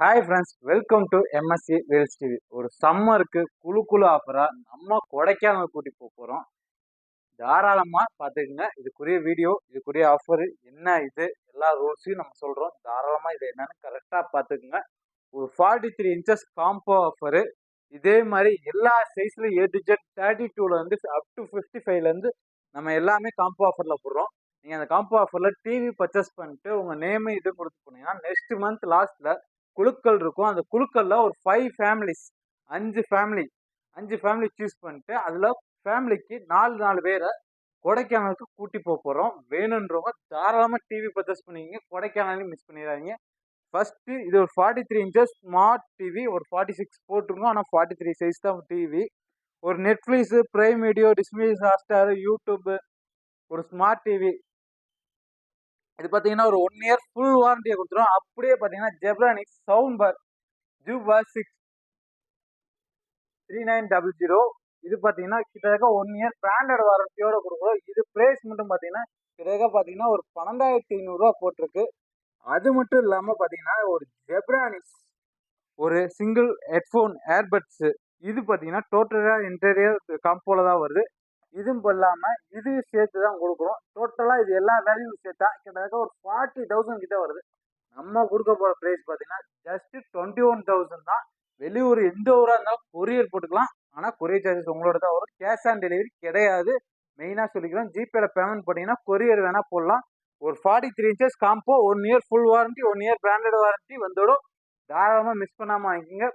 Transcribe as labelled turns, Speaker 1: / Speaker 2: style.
Speaker 1: Hi friends welcome to MSC Vels TV ஒரு சம்மருக்கு குழு குழு ஆஃபராக நம்ம கொடைக்கானல் கூட்டி போக போகிறோம் தாராளமாக பார்த்துக்குங்க. இதுக்குரிய வீடியோ இதுக்குரிய ஆஃபர் என்ன இது எல்லா ரூல்ஸையும் நம்ம சொல்கிறோம் தாராளமாக இது என்னன்னு கரெக்டாக பார்த்துக்குங்க. ஒரு forty three inches combo offer இதே மாதிரி எல்லா சைஸ்லையும் ஏ டு ஜெட் தேர்ட்டி டூலேருந்து அப் டு ஃபிஃப்டி ஃபைவ்லேருந்து நம்ம எல்லாமே காம்போ ஆஃபரில் போடுறோம். நீங்கள் அந்த காம்போ ஆஃபரில் டிவி பர்ச்சேஸ் பண்ணிட்டு உங்கள் நேமு இது கொடுத்து போனீங்கன்னா நெக்ஸ்ட் மந்த் லாஸ்ட்டில் குழுக்கள் இருக்கும். அந்த குழுக்களில் ஒரு ஃபைவ் ஃபேமிலிஸ் அஞ்சு ஃபேமிலி அஞ்சு ஃபேமிலி சூஸ் பண்ணிட்டு அதில் ஃபேமிலிக்கு நாலு நாலு பேரை கொடைக்கானலுக்கு கூட்டி போக போகிறோம் வேணுன்றவங்க தாராளமாக டிவி பர்ச்சேஸ் பண்ணிக்கிங்க. கொடைக்கானலையும் மிஸ் பண்ணிடுறாங்க ஃபஸ்ட்டு இது ஒரு forty three inches smart TV ஒரு ஃபார்ட்டி சிக்ஸ் போட்டிருக்கோம். ஆனால் ஃபார்ட்டி த்ரீ சைஸ் தான் டிவி ஒரு நெட்ஃப்ளிக்ஸு ப்ரைம் வீடியோ டிஸ்மிஸ் ஹாட்ஸ்டார் யூடியூப்பு ஒரு ஸ்மார்ட் டிவி இது பார்த்தீங்கன்னா ஒரு ஒன் இயர் ஃபுல் வாரண்டியை கொடுத்துரும். அப்படியே பார்த்தீங்கன்னா Zebronics sound bar Juba six three nine double zero இது பார்த்தீங்கன்னா கிட்டத்தட்ட ஒன் இயர் பிராண்டட் வாரண்டியோட கொடுக்குறோம். இது ப்ரைஸ் மட்டும் பார்த்தீங்கன்னா கிட்டத்தட்ட பார்த்தீங்கன்னா ஒரு பன்னெண்டாயிரத்தி ஐநூறுரூவா போட்டிருக்கு. அது மட்டும் இல்லாமல் பார்த்தீங்கன்னா ஒரு ஜெப்ரானிக்ஸ் ஒரு சிங்கிள் ஹெட்ஃபோன் ஏர்பட்ஸு இது பார்த்தீங்கன்னா டோட்டலாக இன்டீரியர் காம்போல தான் வருது. இதுவும் இல்லாமல் இது சேர்த்து தான் கொடுக்குறோம் டோட்டலாக இது எல்லா வேல்யூ சேர்த்தா கிட்டத்தட்ட ஒரு ஃபார்ட்டி தௌசண்ட் கிட்ட வருது. நம்ம கொடுக்க போகிற ப்ரைஸ் பார்த்தீங்கன்னா ஜஸ்ட் டுவெண்ட்டி ஒன் தௌசண்ட் தான். வெளியூர் எந்த ஊராக இருந்தாலும் கொரியர் போட்டுக்கலாம். ஆனால் கொரியர் சார்ஜஸ் உங்களோட தான் வரும். கேஷ் ஆன் டெலிவரி கிடையாது. மெயினாக சொல்லிக்கிறோம் ஜிபேல பேமெண்ட் பண்ணிங்கன்னா கொரியர் வேணால் போடலாம். ஒரு forty three inches combo one year full warranty one year branded warranty வந்தோடும் தாராளமாக மிஸ் பண்ணாமல் வாங்கிக்கிங்க.